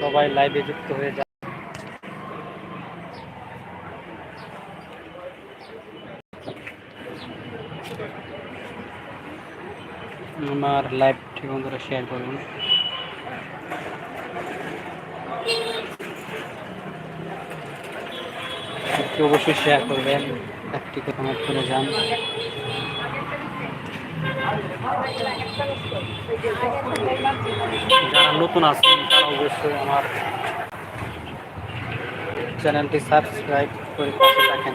সবাই লাইভে যুক্ত হয়ে যায়। আমার লাইভ লাইভটি বন্ধুরা শেয়ার করুন। অবশ্যই শেয়ার করবেন, একটি কমেন্ট করে যান। যারা নতুন তারা অবশ্যই আমার চ্যানেলটি সাবস্ক্রাইব করে থাকেন।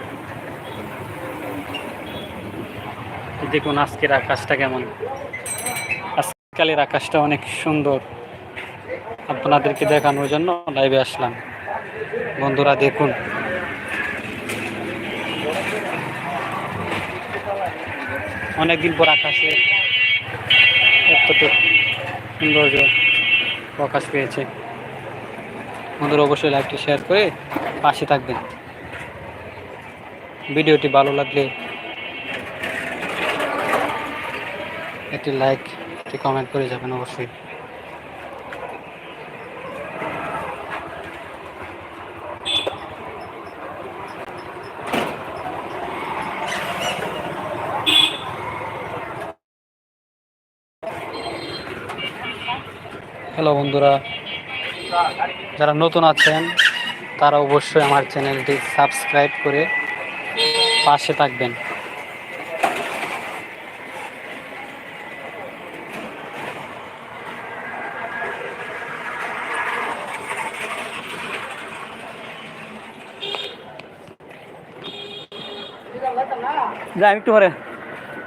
দেখুন আজকের আকাশটা কেমন। আজকালের আকাশটা অনেক সুন্দর। আপনাদেরকে দেখানোর জন্য লাইভে আসলাম। বন্ধুরা, দেখুন। অনেকদিন পর আকাশে এতটুকু সৌন্দর্য। প্রকাশ পেয়েছে। বন্ধুরা, অবশ্যই লাইকটি শেয়ার করে পাশে থাকবেন। ভিডিওটি ভালো লাগলে একটি লাইক, একটি কমেন্ট করে যাবেন অবশ্যই। হ্যালো বন্ধুরা, যারা নতুন আছেন, তারা অবশ্যই আমার চ্যানেলটি সাবস্ক্রাইব করে পাশে থাকবেন। যা আমি একটু পরে।